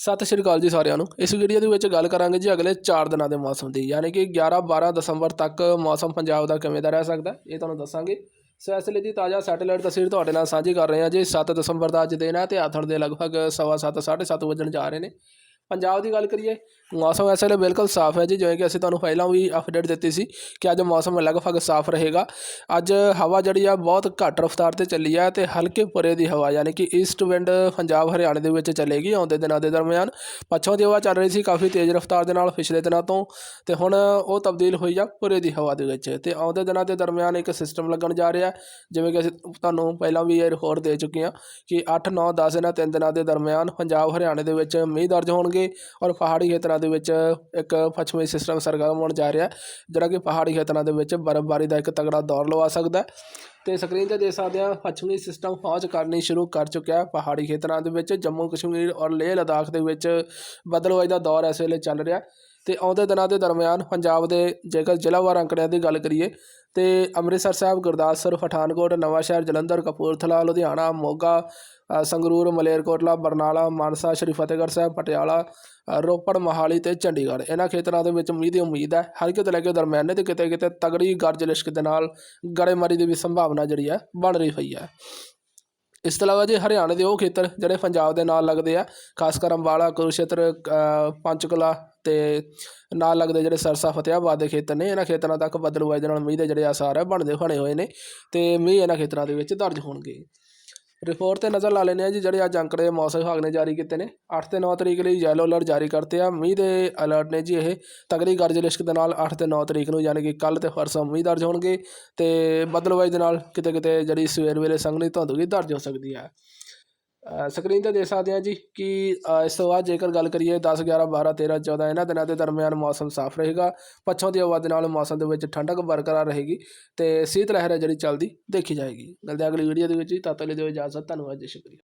ਸਤਿ ਸ਼੍ਰੀ ਅਕਾਲ ਜੀ ਸਾਰਿਆਂ ਨੂੰ। ਇਸ ਵੀਡੀਓ ਦੇ ਵਿੱਚ ਗੱਲ ਕਰਾਂਗੇ ਜੀ ਅਗਲੇ 4 ਦਿਨਾਂ ਦੇ ਮੌਸਮ ਦੀ, ਯਾਨੀ ਕਿ 11 12 ਦਸੰਬਰ ਤੱਕ ਮੌਸਮ ਪੰਜਾਬ ਦਾ ਕਿਵੇਂ ਦਾ ਰਹਿ ਸਕਦਾ ਇਹ ਤੁਹਾਨੂੰ ਦੱਸਾਂਗੇ। ਸੋ ਇਸ ਲਈ ਜੀ ਤਾਜ਼ਾ ਸੈਟੇਲਾਈਟ ਤਸਵੀਰ ਤੁਹਾਡੇ ਨਾਲ ਸਾਂਝੀ ਕਰ ਰਹੇ ਹਾਂ ਜੀ। 7 ਦਸੰਬਰ ਦਾ ਅੱਜ ਦਿਨ ਹੈ ਤੇ ਆਥਣ ਦੇ ਲਗਭਗ ਸਵਾ ਸੱਤ, ਸਾਢੇ ਸੱਤ ਵੱਜਣ ਜਾ ਰਹੇ ਨੇ। ਪੰਜਾਬ ਦੀ ਗੱਲ ਕਰੀਏ, ਮੌਸਮ ਇਸ ਵੇਲੇ ਬਿਲਕੁਲ ਸਾਫ਼ ਹੈ ਜੀ, ਜਿਵੇਂ ਕਿ ਅਸੀਂ ਤੁਹਾਨੂੰ ਪਹਿਲਾਂ ਵੀ ਅਪਡੇਟ ਦਿੱਤੀ ਸੀ ਕਿ ਅੱਜ ਮੌਸਮ ਲਗਭਗ ਸਾਫ਼ ਰਹੇਗਾ। ਅੱਜ ਹਵਾ ਜਿਹੜੀ ਆ ਬਹੁਤ ਘੱਟ ਰਫ਼ਤਾਰ ਤੇ ਚੱਲੀ ਆ ਤੇ ਹਲਕੇ ਪੁਰੇ ਦੀ ਹਵਾ, ਯਾਨੀ ਕਿ ਈਸਟ ਵਿੰਡ ਪੰਜਾਬ ਹਰਿਆਣੇ ਦੇ ਵਿੱਚ ਚੱਲੇਗੀ ਆਉਂਦੇ ਦਿਨਾਂ ਦੇ ਦਰਮਿਆਨ। ਪੱਛਮ ਦੀ ਹਵਾ ਚੱਲ ਰਹੀ ਸੀ, ਕਾਫੀ ਤੇਜ਼ ਰਫ਼ਤਾਰ ਦੇ ਨਾਲ ਪਿਛਲੇ ਦਿਨਾਂ ਤੋਂ ਤੇ ਹੁਣ ਉਹ ਤਬਦੀਲ ਹੋਈ ਆ ਪੁਰੇ ਦੀ ਹਵਾ ਦੇ ਵਿੱਚ ਤੇ ਆਉਂਦੇ ਦਿਨਾਂ ਦੇ ਦਰਮਿਆਨ ਇੱਕ ਸਿਸਟਮ ਲੱਗਣ ਜਾ ਰਿਹਾ, ਜਿਵੇਂ ਕਿ ਅਸੀਂ ਤੁਹਾਨੂੰ ਪਹਿਲਾਂ ਵੀ ਇਹ ਰਿਪੋਰਟ ਦੇ ਚੁੱਕੇ ਹਾਂ ਕਿ 8 9 10 ਇਹਨਾਂ ਤਿੰਨ ਦਿਨਾਂ ਦੇ ਦਰਮਿਆਨ ਪੰਜਾਬ, ਹਰਿਆਣੇ ਦੇ ਵਿੱਚ ਮੀਂਹ ਦਰਜ ਹੋਣਗੇ। ਔਰ ਪਹਾੜੀ ਖੇਤਰਾਂ ਦੇ ਵਿੱਚ ਇੱਕ ਪੱਛਮੀ ਸਿਸਟਮ ਸਰਗਰਮ ਹੋਣ ਜਾ ਰਿਹਾ, ਜਿਹੜਾ ਕਿ ਪਹਾੜੀ ਖੇਤਰਾਂ ਦੇ ਵਿੱਚ ਬਰਫ਼ਬਾਰੀ ਦਾ ਇੱਕ ਤਗੜਾ ਦੌਰ ਲਵਾ ਸਕਦਾ ਹੈ। ਤੇ ਸਕਰੀਨ ਤੇ ਦੇਖ ਸਕਦੇ ਹਾਂ, ਪੱਛਮੀ ਸਿਸਟਮ ਫੌਜ ਕਰਨੀ ਸ਼ੁਰੂ ਕਰ ਚੁੱਕਿਆ ਪਹਾੜੀ ਖੇਤਰਾਂ ਦੇ ਵਿੱਚ ਜੰਮੂ ਕਸ਼ਮੀਰ ਔਰ ਲੇਹ ਲਦਾਖ ਦੇ ਵਿੱਚ ਬਦਲਵਾਈ ਦਾ ਦੌਰ ਇਸ ਵੇਲੇ ਚੱਲ ਰਿਹਾ ਤੇ ਆਉਂਦੇ ਦਿਨਾਂ ਦੇ ਦਰਮਿਆਨ ਪੰਜਾਬ ਦੇ ਜੇਕਰ ਜ਼ਿਲ੍ਹਾਵਾਰ ਅੰਕੜਿਆਂ ਦੀ ਗੱਲ ਕਰੀਏ, ਤੇ ਅੰਮ੍ਰਿਤਸਰ ਸਾਹਿਬ, ਗੁਰਦਾਸਪੁਰ, ਪਠਾਨਕੋਟ ਨਵਾਂਸ਼ਹਿਰ ਜਲੰਧਰ, ਕਪੂਰਥਲਾ, ਲੁਧਿਆਣਾ, ਮੋਗਾ ਸੰਗਰੂਰ, ਮਲੇਰਕੋਟਲਾ, ਬਰਨਾਲਾ, ਮਾਨਸਾ, ਸ਼੍ਰੀ ਫਤਿਹਗੜ੍ਹ ਸਾਹਿਬ, ਪਟਿਆਲਾ ਰੋਪੜ ਮੋਹਾਲੀ ਤੇ ਚੰਡੀਗੜ੍ਹ। ਇਹਨਾਂ ਖੇਤਰਾਂ ਦੇ ਵਿੱਚ ਮੀਂਹ ਦੀ ਉਮੀਦ ਹੈ। ਹਲਕੇ ਤੋਂ ਲੈ ਕੇ ਦਰਮਿਆਨੇ ਤੇ ਕਿਤੇ ਕਿਤੇ ਤਗੜੀ ਗਰਜ ਲਿਸ਼ਕ ਦੇ ਨਾਲ ਗੜੇਮਾਰੀ ਦੀ ਵੀ ਸੰਭਾਵਨਾ ਜਿਹੜੀ ਹੈ, ਬਣ ਰਹੀ ਹੋਈ ਹੈ। ਇਸ ਤੋਂ ਇਲਾਵਾ ਜੀ ਹਰਿਆਣੇ ਦੇ ਉਹ ਖੇਤਰ ਜਿਹੜੇ ਪੰਜਾਬ ਦੇ ਨਾਲ ਲੱਗਦੇ ਆ, ਖਾਸ ਕਰ ਅੰਬਾਲਾ ਕੁਰੂਸ਼ੇਤਰ ਪੰਚਕੁਲਾ ਤੇ ਨਾਲ ਲੱਗਦੇ ਜਿਹੜੇ ਸਰਸਾ ਫਤਿਆਬਾਦ ਦੇ ਖੇਤਰ ਨੇ, ਇਹਨਾਂ ਖੇਤਰਾਂ ਤੱਕ ਬਦਲਵਾਈ ਦੇ ਨਾਲ ਮੀਂਹ ਦੇ ਜਿਹੜੇ ਆਸਾਰ ਹੈ, ਬਣਦੇ ਬਣੇ ਹੋਏ ਨੇ ਤੇ ਮੀਂਹ ਇਹਨਾਂ ਖੇਤਰਾਂ ਦੇ ਵਿੱਚ ਦਰਜ ਹੋਣਗੇ। ਰਿਪੋਰਟ ਤੇ ਨਜ਼ਰ ਲਾ ਲੈਂਦੇ ਆ ਜੀ, ਜਿਹੜੇ ਅੱਜ ਅੰਕੜੇ ਮੌਸਮ ਵਿਭਾਗ ਨੇ ਜਾਰੀ ਕੀਤੇ ਨੇ। 8 ਤੇ 9 ਤਰੀਕ ਲਈ ਯੈਲੋ ਅਲਰਟ ਜਾਰੀ ਕਰਤੇ ਆ। ਮੀਂਹ ਦੇ ਅਲਰਟ ਨੇ ਜੀ ਇਹ ਤਗੜੀ ਗਰਜ ਲਿਸ਼ਕ ਦੇ ਨਾਲ 8 ਤੇ 9 ਤਰੀਕ ਨੂੰ ਯਾਨੀ ਕਿ ਕੱਲ ਤੇ ਪਰਸੋਂ ਮੀਂਹ ਦਰਜ ਹੋਣਗੇ ਤੇ ਬਦਲਵਾਈ ਦੇ ਨਾਲ ਕਿਤੇ ਕਿਤੇ ਜਿਹੜੀ ਸਵੇਰ ਵੇਲੇ ਸੰਘਣੀ ਧੁੰਦ ਵੀ ਦਰਜ ਹੋ ਸਕਦੀ ਹੈ। ਸਕਰੀਨ ਤੇ ਦੇਖ ਸਕਦੇ ਆ ਜੀ ਕਿ ਇਸ ਤੋਂ ਬਾਅਦ ਜੇਕਰ ਗੱਲ ਕਰੀਏ 10 11 12 13 14 ਇਹਨਾਂ ਦਿਨਾਂ ਦੇ ਦਰਮਿਆਨ ਮੌਸਮ ਸਾਫ਼ ਰਹੇਗਾ, ਪੱਛਮ ਦੀ ਹਵਾ ਦੇ ਨਾਲ ਮੌਸਮ ਦੇ ਵਿੱਚ ਠੰਡਕ ਬਰਕਰਾਰ ਰਹੇਗੀ ਤੇ ਸੀਤ ਲਹਿਰ ਹੈ ਜਿਹੜੀ ਚੱਲਦੀ ਦੇਖੀ ਜਾਏਗੀ। ਮਿਲਦੇ ਹਾਂ ਅਗਲੀ ਵੀਡੀਓ ਦੇ ਵਿੱਚ ਜੀ, ਤਦ ਤੱਕ ਲਈ ਦਿਓ ਇਜਾਜ਼ਤ, ਧੰਨਵਾਦ, ਜੀ ਸ਼ੁਕਰੀਆ